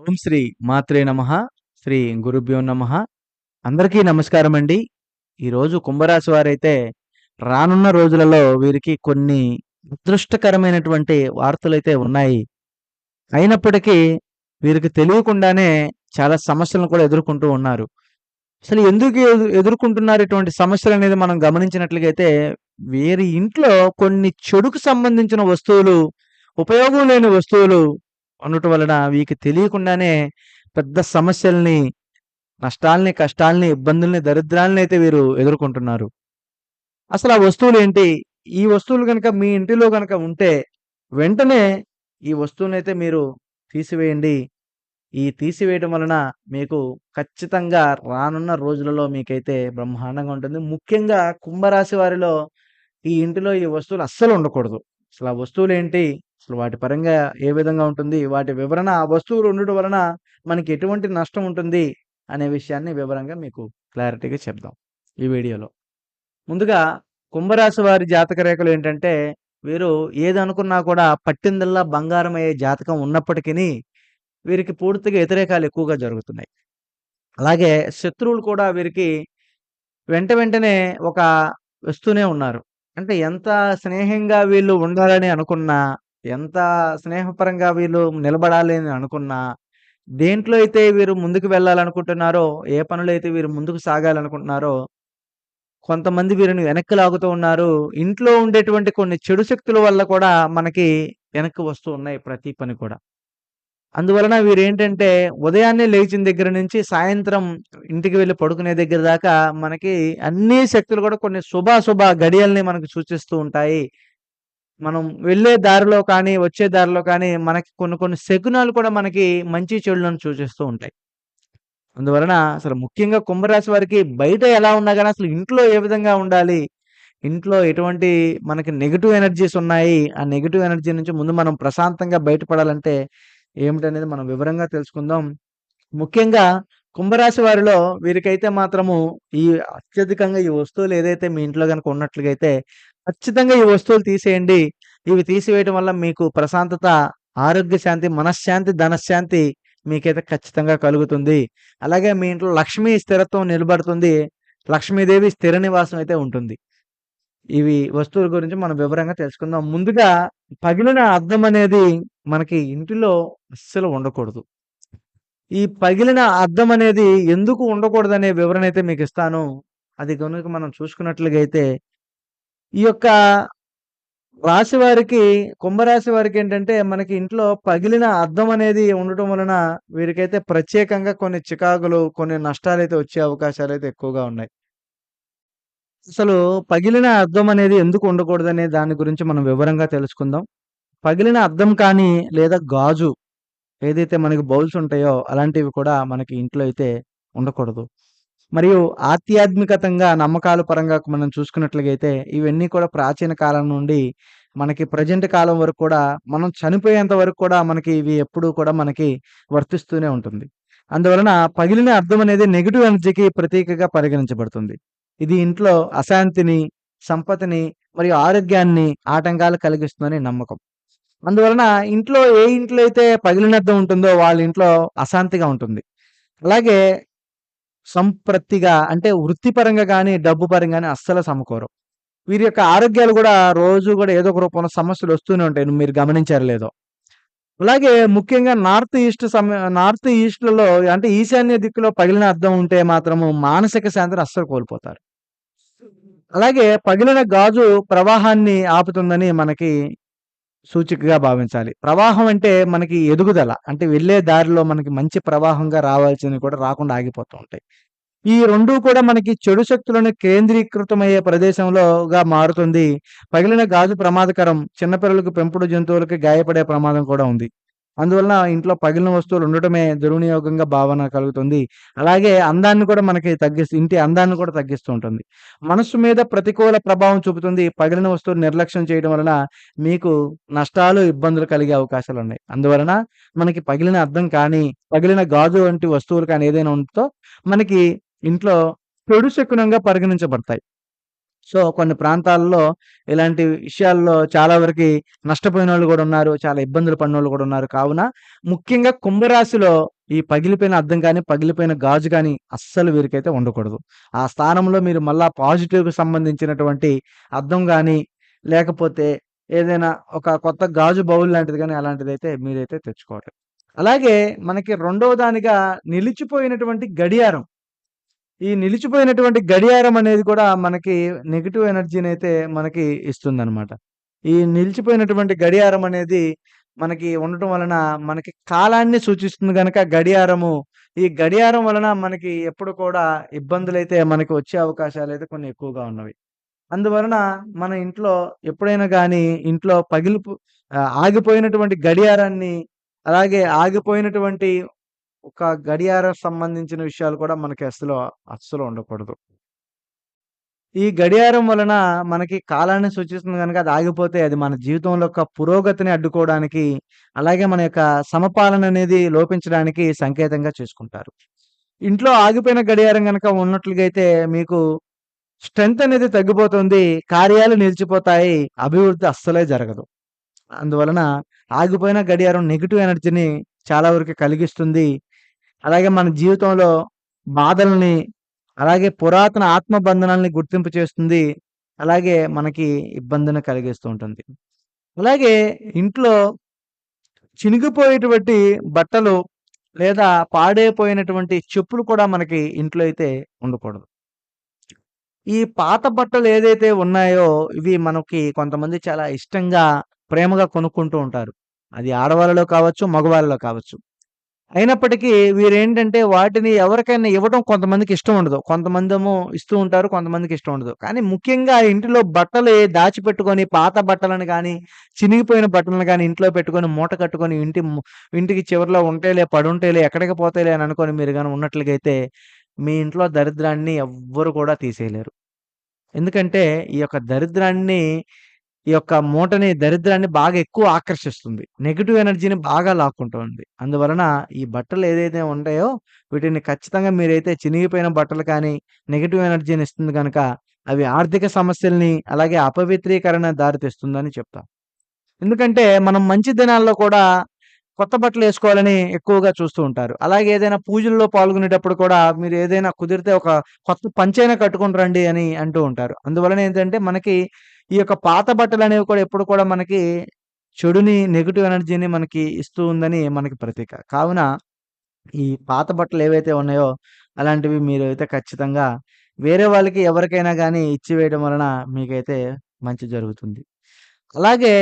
ఓం శ్రీ మాత్రే నమ శ్రీ గురుభ్యో నమ. అందరికీ నమస్కారం అండి. ఈరోజు కుంభరాశి వారైతే రానున్న రోజులలో వీరికి కొన్ని అదృష్టకరమైనటువంటి వార్తలైతే ఉన్నాయి. అయినప్పటికీ వీరికి తెలియకుండానే చాలా సమస్యలను కూడా ఎదుర్కొంటూ ఉన్నారు. అసలు ఎందుకు ఎదు- ఎదుర్కొంటున్నారు ఇటువంటి సమస్యలు అనేది మనం గమనించినట్లయితే వీరి ఇంట్లో కొన్ని చెడుకు సంబంధించిన వస్తువులు ఉపయోగం లేని వస్తువులు ఉండటం వలన వీకి తెలియకుండానే పెద్ద సమస్యల్ని నష్టాల్ని కష్టాల్ని ఇబ్బందుల్ని దరిద్రాలని అయితే వీరు ఎదుర్కొంటున్నారు. అసలు ఆ వస్తువులు ఏంటి ఈ వస్తువులు కనుక మీ ఇంటిలో కనుక ఉంటే వెంటనే ఈ వస్తువునైతే మీరు తీసివేయండి. ఈ తీసివేయడం వలన మీకు ఖచ్చితంగా రానున్న రోజులలో మీకైతే బ్రహ్మాండంగా ఉంటుంది. ముఖ్యంగా కుంభరాశి వారిలో ఈ ఇంటిలో ఈ వస్తువులు అస్సలు ఉండకూడదు. అసలు ఆ వస్తువులు ఏంటి అసలు వాటి పరంగా ఏ విధంగా ఉంటుంది? వాటి వివరణ ఆ వస్తువులు ఉండటం వలన మనకి ఎటువంటి నష్టం ఉంటుంది? అనే విషయాన్ని వివరంగా మీకు క్లారిటీగా చెప్దాం ఈ వీడియోలో. ముందుగా కుంభరాశి వారి జాతక రేఖలు ఏంటంటే వీరు ఏదనుకున్నా కూడా పట్టిందల్లా బంగారం అయ్యే జాతకం ఉన్నప్పటికీ వీరికి పూర్తిగా వ్యతిరేకాలు ఎక్కువగా జరుగుతున్నాయి. అలాగే శత్రువులు కూడా వీరికి వెంట వెంటనే ఒక వస్తూనే ఉన్నారు. అంటే ఎంత స్నేహంగా వీళ్ళు ఉండాలని అనుకున్నా ఎంత స్నేహపరంగా వీళ్ళు నిలబడాలి అని అనుకున్నా దేంట్లో అయితే వీరు ముందుకు వెళ్ళాలనుకుంటున్నారో ఏ పనులు అయితే వీరు ముందుకు సాగాలనుకుంటున్నారో కొంతమంది వీరిని వెనక్కి లాగుతూ ఉన్నారు. ఇంట్లో ఉండేటువంటి కొన్ని చెడు శక్తుల వల్ల కూడా మనకి వెనక్కి వస్తూ ఉన్నాయి ప్రతి పని కూడా. అందువలన వీరేంటంటే ఉదయాన్నే లేచిన దగ్గర నుంచి సాయంత్రం ఇంటికి వెళ్ళి పడుకునే దగ్గర దాకా మనకి అన్ని శక్తులు కూడా కొన్ని శుభాశుభ గడియల్ని మనకు సూచిస్తూ ఉంటాయి. మనం వెళ్ళే దారిలో కానీ వచ్చే దారిలో కానీ మనకి కొన్ని కొన్ని శకునాలు కూడా మనకి మంచి చెడులను సూచిస్తూ ఉంటాయి. అందువలన అసలు ముఖ్యంగా కుంభరాశి వారికి బయట ఎలా ఉన్నా కానీ అసలు ఇంట్లో ఏ విధంగా ఉండాలి? ఇంట్లో ఎటువంటి మనకి నెగిటివ్ ఎనర్జీస్ ఉన్నాయి? ఆ నెగిటివ్ ఎనర్జీ నుంచి ముందు మనం ప్రశాంతంగా బయటపడాలంటే ఏమిటనేది మనం వివరంగా తెలుసుకుందాం. ముఖ్యంగా కుంభరాశి వారిలో వీరికైతే మాత్రము ఈ అత్యధికంగా ఈ వస్తువులు ఏదైతే మీ ఇంట్లో కనుక ఉన్నట్లుగైతే ఖచ్చితంగా ఈ వస్తువులు తీసేయండి. ఇవి తీసివేయడం వల్ల మీకు ప్రశాంతత ఆరోగ్య శాంతి మనశ్శాంతి ధనశాంతి మీకైతే ఖచ్చితంగా కలుగుతుంది. అలాగే మీ ఇంట్లో లక్ష్మీ స్థిరత్వం నిలబడుతుంది. లక్ష్మీదేవి స్థిర నివాసం అయితే ఉంటుంది. ఇవి వస్తువుల గురించి మనం వివరంగా తెలుసుకుందాం. ముందుగా పగిలిన అద్దం అనేది మనకి ఇంటిలో అస్సలు ఉండకూడదు. ఈ పగిలిన అద్దం అనేది ఎందుకు ఉండకూడదు అనే వివరణ అయితే మీకు ఇస్తాను. అది కనుక మనం చూసుకున్నట్లుగా అయితే ఈ యొక్క రాశి వారికి కుంభరాశి వారికి ఏంటంటే మనకి ఇంట్లో పగిలిన అద్దం అనేది ఉండటం వలన వీరికైతే ప్రత్యేకంగా కొన్ని చికాకులు కొన్ని నష్టాలు అయితే వచ్చే అవకాశాలు అయితే ఎక్కువగా ఉన్నాయి. అసలు పగిలిన అద్దం అనేది ఎందుకు ఉండకూడదనే దాని గురించి మనం వివరంగా తెలుసుకుందాం. పగిలిన అద్దం కానీ లేదా గాజు ఏదైతే మనకి బౌల్స్ ఉంటాయో అలాంటివి కూడా మనకి ఇంట్లో అయితే ఉండకూడదు. మరియు ఆధ్యాత్మికతంగా నమ్మకాల పరంగా మనం చూసుకున్నట్లయితే ఇవన్నీ కూడా ప్రాచీన కాలం నుండి మనకి ప్రజెంట్ కాలం వరకు కూడా మనం చనిపోయేంత వరకు కూడా మనకి ఇవి ఎప్పుడూ కూడా మనకి వర్తిస్తూనే ఉంటుంది. అందువలన పగిలిన అర్థం అనేది నెగిటివ్ ఎనర్జీకి ప్రతీకగా పరిగణించబడుతుంది. ఇది ఇంట్లో అశాంతిని సంపదని మరియు ఆరోగ్యాన్ని ఆటంకాలు కలిగిస్తుందని నమ్మకం. అందువలన ఇంట్లో ఏ ఇంట్లో అయితే పగిలినద్దం ఉంటుందో వాళ్ళ ఇంట్లో అశాంతిగా ఉంటుంది. అలాగే సంప్రత్తిగా అంటే వృత్తిపరంగా కానీ డబ్బు పరంగా కానీ అస్సలు సమకూరు వీరి యొక్క ఆరోగ్యాలు కూడా రోజు కూడా ఏదో ఒక రూపంలో సమస్యలు వస్తూనే ఉంటాయి. మీరు గమనించారు లేదో. అలాగే ముఖ్యంగా నార్త్ ఈస్ట్ సమ నార్త్ ఈస్ట్లలో అంటే ఈశాన్య దిక్కులో పగిలిన అర్థం ఉంటే మాత్రము మానసిక శాంతిని అస్సలు కోల్పోతారు. అలాగే పగిలిన గాజు ప్రవాహాన్ని ఆపుతుందని మనకి సూచికగా భావించాలి. ప్రవాహం అంటే మనకి ఎదుగుదల. అంటే వెళ్ళే దారిలో మనకి మంచి ప్రవాహంగా రావాల్సినవి కూడా రాకుండా ఆగిపోతూ ఉంటాయి. ఈ రెండు కూడా మనకి చెడు శక్తులను కేంద్రీకృతమయ్యే ప్రదేశంలోగా మారుతుంది. పగిలిన గాజు ప్రమాదకరం చిన్నపిల్లలకు పెంపుడు జంతువులకి గాయపడే ప్రమాదం కూడా ఉంది. అందువలన ఇంట్లో పగిలిన వస్తువులు ఉండటమే దుర్వినియోగంగా భావన కలుగుతుంది. అలాగే అందాన్ని కూడా మనకి తగ్గిస్తూ ఇంటి అందాన్ని కూడా తగ్గిస్తూ ఉంటుంది. మనస్సు మీద ప్రతికూల ప్రభావం చూపుతుంది. పగిలిన వస్తువులు నిర్లక్ష్యం చేయడం వలన మీకు నష్టాలు ఇబ్బందులు కలిగే అవకాశాలు ఉన్నాయి. అందువలన మనకి పగిలిన అర్థం కానీ పగిలిన గాజు వంటి వస్తువులు కానీ ఏదైనా ఉంటుందో మనకి ఇంట్లో చెడు శకునంగా పరిగణించబడతాయి. సో, కొన్ని ప్రాంతాల్లో ఇలాంటి విషయాల్లో చాలా వరకి నష్టపోయినోళ్ళు కూడా ఉన్నారు. చాలా ఇబ్బందులు పడిన వాళ్ళు కూడా ఉన్నారు. కావున ముఖ్యంగా కుంభరాశిలో ఈ పగిలిపోయిన అద్దం కానీ పగిలిపోయిన గాజు కానీ అస్సలు వీరికైతే ఉండకూడదు. ఆ స్థానంలో మీరు మళ్ళా పాజిటివ్‌కి సంబంధించినటువంటి అద్దం కానీ లేకపోతే ఏదైనా ఒక కొత్త గాజు బౌల్ లాంటిది గాని అలాంటిదైతే మీరైతే తెచ్చుకోవాలి. అలాగే మనకి రెండవ దానిగా నిలిచిపోయినటువంటి గడియారం. ఈ నిలిచిపోయినటువంటి గడియారం అనేది కూడా మనకి నెగటివ్ ఎనర్జీని అయితే మనకి ఇస్తుందనమాట. ఈ నిలిచిపోయినటువంటి గడియారం అనేది మనకి ఉండటం వలన మనకి కాలాన్ని సూచిస్తుంది కనుక గడియారము, ఈ గడియారం వలన మనకి ఎప్పుడు కూడా ఇబ్బందులైతే మనకి వచ్చే అవకాశాలు అయితే కొన్ని ఎక్కువగా ఉన్నవి. అందువలన మన ఇంట్లో ఎప్పుడైనా కానీ ఇంట్లో పగిలిపో ఆగిపోయినటువంటి గడియారాన్ని, అలాగే ఆగిపోయినటువంటి ఒక గడియారం సంబంధించిన విషయాలు కూడా మనకి అస్సలు, అస్సలు ఉండకూడదు. ఈ గడియారం వలన మనకి కాలాన్ని సూచిస్తుంది కనుక అది ఆగిపోతే అది మన జీవితంలో యొక్క పురోగతిని అడ్డుకోవడానికి, అలాగే మన యొక్క సమపాలన అనేది లోపించడానికి సంకేతంగా చేసుకుంటారు. ఇంట్లో ఆగిపోయిన గడియారం కనుక ఉన్నట్లుగా అయితే మీకు స్ట్రెంత్ అనేది తగ్గిపోతుంది. కార్యాలు నిలిచిపోతాయి. అభివృద్ధి అస్సలే జరగదు. అందువలన ఆగిపోయిన గడియారం నెగెటివ్ ఎనర్జీని చాలా వరకు కలిగిస్తుంది. అలాగే మన జీవితంలో బాధల్ని, అలాగే పురాతన ఆత్మ బంధనాల్ని గుర్తింపు చేస్తుంది. అలాగే మనకి ఇబ్బందిని కలిగిస్తూ ఉంటుంది. అలాగే ఇంట్లో చినిగిపోయేటువంటి బట్టలు లేదా పాడైపోయినటువంటి చెప్పులు కూడా మనకి ఇంట్లో అయితే ఉండకూడదు. ఈ పాత బట్టలు ఏదైతే ఉన్నాయో ఇవి మనకి కొంతమంది చాలా ఇష్టంగా, ప్రేమగా కొనుక్కుంటూ ఉంటారు. అది ఆడవాళ్ళలో కావచ్చు, మగవాళ్ళలో కావచ్చు. అయినప్పటికీ వీరేంటంటే వాటిని ఎవరికైనా ఇవ్వడం కొంతమందికి ఇష్టం ఉండదు. కొంతమందేమో ఇస్తూ ఉంటారు. కొంతమందికి ఇష్టం ఉండదు. కానీ ముఖ్యంగా ఇంటిలో బట్టలు దాచిపెట్టుకొని పాత బట్టలను కానీ చినిగిపోయిన బట్టలను కానీ ఇంట్లో పెట్టుకొని మూట కట్టుకొని ఇంటి ఇంటికి చివరిలో ఉంటేలే, పడుంటేలే, ఎక్కడికి పోతేలే అని అనుకొని మీరు కానీ ఉన్నట్లుగైతే మీ ఇంట్లో దరిద్రాన్ని ఎవ్వరు కూడా తీసేయలేరు. ఎందుకంటే ఈ యొక్క దరిద్రాన్ని, ఈ యొక్క మూటని దరిద్రాన్ని బాగా ఎక్కువ ఆకర్షిస్తుంది. నెగిటివ్ ఎనర్జీని బాగా లాక్కుంటుంది. అందువలన ఈ బట్టలు ఏదైతే ఉంటాయో వీటిని ఖచ్చితంగా మీరైతే చినిగిపోయిన బట్టలు కానీ, నెగిటివ్ ఎనర్జీని ఇస్తుంది కనుక అవి ఆర్థిక సమస్యల్ని, అలాగే అపవిత్రీకరణ దారితీస్తుందని చెప్తాం ఎందుకంటే మనం మంచి దినాల్లో కూడా కొత్త బట్టలు వేసుకోవాలని ఎక్కువగా చూస్తూ ఉంటారు. అలాగే ఏదైనా పూజల్లో పాల్గొనేటప్పుడు కూడా మీరు ఏదైనా కుదిరితే ఒక కొత్త పంచైనా కట్టుకుని రండి అని అంటూ ఉంటారు. అందువలన ఏంటంటే మనకి ఈ యొక్క పాత బట్టలనేవి కూడా ఎప్పుడు కూడా మనకి చెడుని, నెగిటివ్ ఎనర్జీని మనకి ఇస్తూ ఉందని మనకి ప్రతీక. కావున ఈ పాత బట్టలు ఏవైతే ఉన్నాయో అలాంటివి మీరు అయితే ఖచ్చితంగా వేరే వాళ్ళకి ఎవరికైనా గానీ ఇచ్చివేయడం వలన మీకైతే మంచి జరుగుతుంది. అలాగే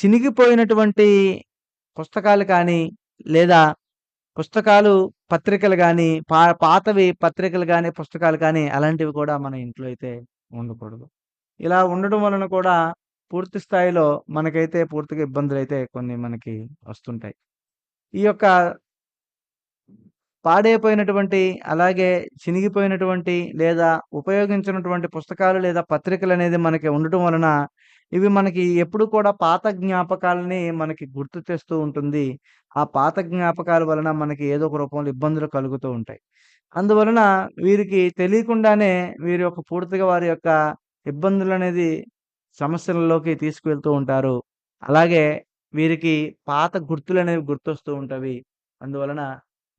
చినిగిపోయినటువంటి పుస్తకాలు కానీ, లేదా పుస్తకాలు, పత్రికలు కానీ పా పాతవి పత్రికలు కానీ పుస్తకాలు కానీ అలాంటివి కూడా మన ఇంట్లో అయితే ఉండకూడదు. ఇలా ఉండడం వలన కూడా పూర్తి స్థాయిలో మనకైతే పూర్తిగా ఇబ్బందులు అయితే కొన్ని మనకి వస్తుంటాయి. ఈ యొక్క పాడైపోయినటువంటి, అలాగే చినిగిపోయినటువంటి లేదా ఉపయోగించినటువంటి పుస్తకాలు లేదా పత్రికలు అనేది మనకి ఉండటం వలన ఇవి మనకి ఎప్పుడు కూడా పాత జ్ఞాపకాలని మనకి గుర్తు తెస్తూ ఉంటుంది. ఆ పాత జ్ఞాపకాల వలన మనకి ఏదో ఒక రూపంలో ఇబ్బందులు కలుగుతూ ఉంటాయి. అందువలన వీరికి తెలియకుండానే వీరి యొక్క పూర్తిగా వారి యొక్క ఇబ్బందులు అనేది సమస్యలలోకి తీసుకువెళ్తూ ఉంటారు. అలాగే వీరికి పాత గుర్తులు అనేవి గుర్తొస్తూ ఉంటవి. అందువలన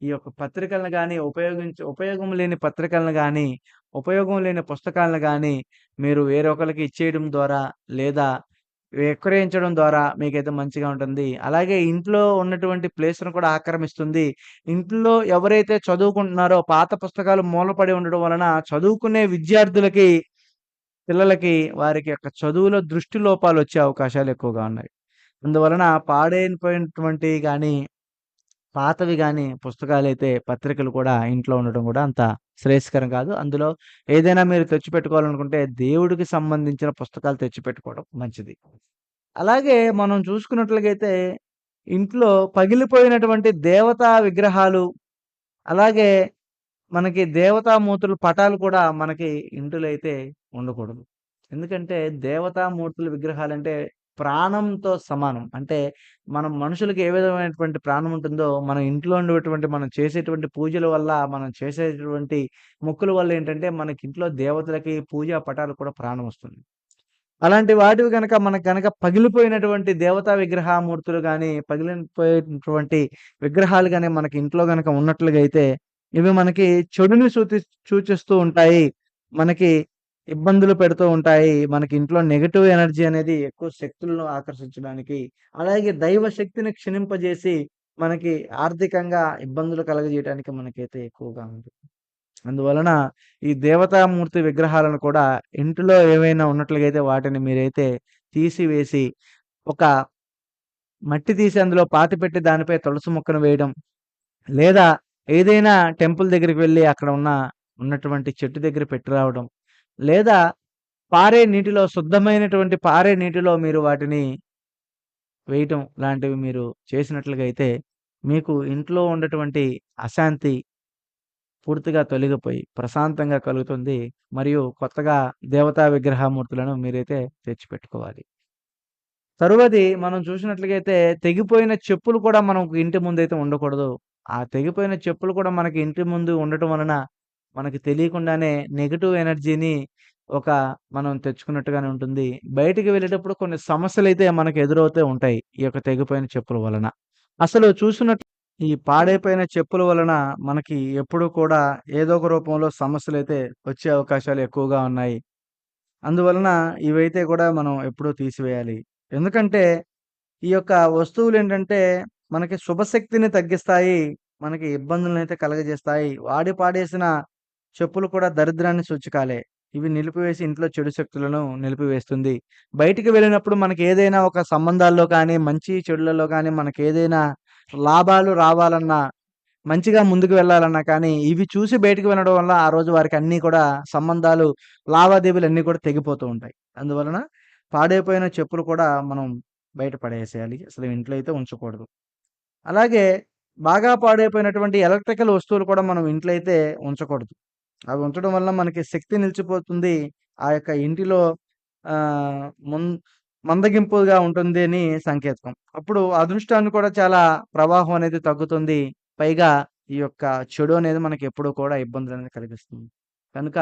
ఈ యొక్క పత్రికలను కానీ ఉపయోగించి ఉపయోగం లేని పత్రికలను కానీ ఉపయోగం లేని పుస్తకాలను కానీ మీరు వేరొకరికి ఇచ్చేయడం ద్వారా, లేదా విక్రయించడం ద్వారా మీకైతే మంచిగా ఉంటుంది. అలాగే ఇంట్లో ఉన్నటువంటి ప్లేస్‌ను కూడా ఆక్రమిస్తుంది. ఇంట్లో ఎవరైతే చదువుకుంటున్నారో పాత పుస్తకాలు మూలపడి ఉండడం వలన చదువుకునే విద్యార్థులకి, పిల్లలకి వారికి యొక్క చదువులో దృష్టి లోపాలు వచ్చే అవకాశాలు ఎక్కువగా ఉన్నాయి. అందువలన పాడైపోయినటువంటి కానీ పాతవి కానీ పుస్తకాలు అయితే పత్రికలు కూడా ఇంట్లో ఉండడం కూడా అంత శ్రేయస్కరం కాదు. అందులో ఏదైనా మీరు తెచ్చిపెట్టుకోవాలనుకుంటే దేవుడికి సంబంధించిన పుస్తకాలు తెచ్చిపెట్టుకోవడం మంచిది. అలాగే మనం చూసుకున్నట్లయితే ఇంట్లో పగిలిపోయినటువంటి దేవతా విగ్రహాలు, అలాగే మనకి దేవతామూర్తుల పటాలు కూడా మనకి ఇంటిలో అయితే ఉండకూడదు. ఎందుకంటే దేవతామూర్తుల విగ్రహాలంటే ప్రాణంతో సమానం. అంటే మనం మనుషులకు ఏ విధమైనటువంటి ప్రాణం ఉంటుందో, మన ఇంట్లో ఉండేటువంటి మనం చేసేటువంటి పూజల వల్ల, మనం చేసేటువంటి మొక్కుల వల్ల ఏంటంటే, మనకి ఇంట్లో దేవతలకి పూజా పటాలు కూడా ప్రాణం వస్తుంది. అలాంటి వాటివి కనుక మనకు కనుక పగిలిపోయినటువంటి దేవతా విగ్రహమూర్తులు కానీ పగిలిపోయినటువంటి విగ్రహాలు కానీ మనకి ఇంట్లో గనక ఉన్నట్లుగా అయితే, ఇవి మనకి చెడుని సూచి సూచిస్తూ ఉంటాయి. మనకి ఇబ్బందులు పెడుతూ ఉంటాయి. మనకి ఇంట్లో నెగటివ్ ఎనర్జీ అనేది ఎక్కువ శక్తులను ఆకర్షించడానికి, అలాగే దైవ శక్తిని క్షీణింపజేసి, మనకి ఆర్థికంగా ఇబ్బందులు కలగజేయడానికి మనకైతే ఎక్కువగా ఉంటుంది. అందువలన ఈ దేవతామూర్తి విగ్రహాలను కూడా ఇంటిలో ఏవైనా ఉన్నట్లుగా అయితే వాటిని మీరైతే తీసివేసి, ఒక మట్టి తీసి అందులో పాతిపెట్టి దానిపై తులసి మొక్కను వేయడం, లేదా ఏదైనా టెంపుల్ దగ్గరికి వెళ్ళి అక్కడ ఉన్న ఉన్నటువంటి చెట్టు దగ్గర పెట్టి రావడం, లేదా పారే నీటిలో శుద్ధమైనటువంటి పారే నీటిలో మీరు వాటిని వేయటం లాంటివి మీరు చేసినట్లుగా అయితే, మీకు ఇంట్లో ఉన్నటువంటి అశాంతి పూర్తిగా తొలగిపోయి ప్రశాంతంగా కలుగుతుంది. మరియు కొత్తగా దేవతా విగ్రహమూర్తులను మీరైతే తెచ్చిపెట్టుకోవాలి. తరువాతి మనం చూసినట్లుగైతే తెగిపోయిన చెప్పులు కూడా మనకు ఇంటి ముందు అయితే ఉండకూడదు. ఆ తెగిపోయిన చెప్పులు కూడా మనకి ఇంటి ముందు ఉండటం వలన, మనకి తెలియకుండానే నెగిటివ్ ఎనర్జీని ఒక మనం తెచ్చుకున్నట్టుగానే ఉంటుంది. బయటికి వెళ్ళేటప్పుడు కొన్ని సమస్యలు అయితే మనకు ఎదురవుతూ ఉంటాయి. ఈ యొక్క తెగిపోయిన చెప్పుల వలన. అసలు చూసినట్టు ఈ పాడైపోయిన చెప్పుల వలన మనకి ఎప్పుడూ కూడా ఏదో ఒక రూపంలో సమస్యలు అయితే వచ్చే అవకాశాలు ఎక్కువగా ఉన్నాయి. అందువలన ఇవైతే కూడా మనం ఎప్పుడూ తీసివేయాలి. ఎందుకంటే, ఈ యొక్క వస్తువులు ఏంటంటే మనకి శుభశక్తిని తగ్గిస్తాయి. మనకి ఇబ్బందులనైతే కలగజేస్తాయి. వాడి పాడేసిన చెప్పులు కూడా దరిద్రాన్ని సూచకాలే. ఇవి నిలిపివేసి ఇంట్లో చెడు శక్తులను నిలిపివేస్తుంది. బయటికి వెళ్ళినప్పుడు మనకి ఏదైనా ఒక సంబంధాల్లో కానీ, మంచి చెడులలో కానీ మనకి ఏదైనా లాభాలు రావాలన్నా, మంచిగా ముందుకు వెళ్ళాలన్నా కానీ, ఇవి చూసి బయటకు వెళ్ళడం వల్ల ఆ రోజు వారికి అన్నీ కూడా సంబంధాలు, లావాదేవీలు అన్నీ కూడా తెగిపోతూ ఉంటాయి. అందువలన పాడైపోయిన చెప్పులు కూడా మనం బయట పడేసేయాలి. అసలు ఇంట్లో అయితే ఉంచకూడదు. అలాగే బాగా పాడైపోయినటువంటి ఎలక్ట్రికల్ వస్తువులు కూడా మనం ఇంట్లో అయితే ఉంచకూడదు. అవి ఉంచడం వల్ల మనకి శక్తి నిలిచిపోతుంది. ఆ యొక్క ఇంటిలో ఆహ్, మందగింపుగా ఉంటుంది అని సంకేతం. అప్పుడు అదృష్టాన్ని కూడా చాలా ప్రవాహం అనేది తగ్గుతుంది. పైగా ఈ యొక్క చెడు అనేది మనకి ఎప్పుడూ కూడా ఇబ్బందులనేది కలిగిస్తుంది. కనుక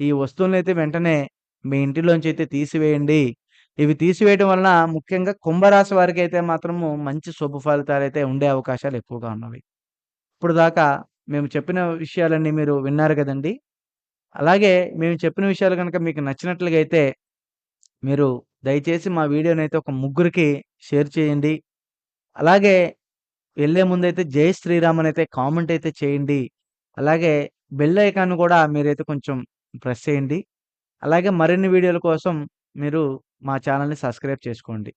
ఈ వస్తువులనైతే వెంటనే మీ ఇంటిలోంచి అయితే తీసివేయండి. ఇవి తీసివేయడం వలన ముఖ్యంగా కుంభరాశి వారికైతే మాత్రము మంచి శుభ ఫలితాలైతే ఉండే అవకాశాలు ఎక్కువగా ఉన్నవి. ఇప్పుడు దాకా మేము చెప్పిన విషయాలన్నీ మీరు విన్నారు కదండి అలాగే మేము చెప్పిన విషయాలు కనుక మీకు నచ్చినట్లుగా అయితే, మీరు దయచేసి మా వీడియోనైతే ఒక ముగ్గురికి షేర్ చేయండి. అలాగే వెళ్ళే ముందైతే జై శ్రీరామనైతే కామెంట్ అయితే చేయండి. అలాగే బెల్ ఐకాన్ కూడా మీరైతే కొంచెం ప్రెస్ చేయండి. అలాగే మరిన్ని వీడియోల కోసం మీరు మా ఛానెల్‌ని సబ్స్క్రైబ్ చేసుకోండి.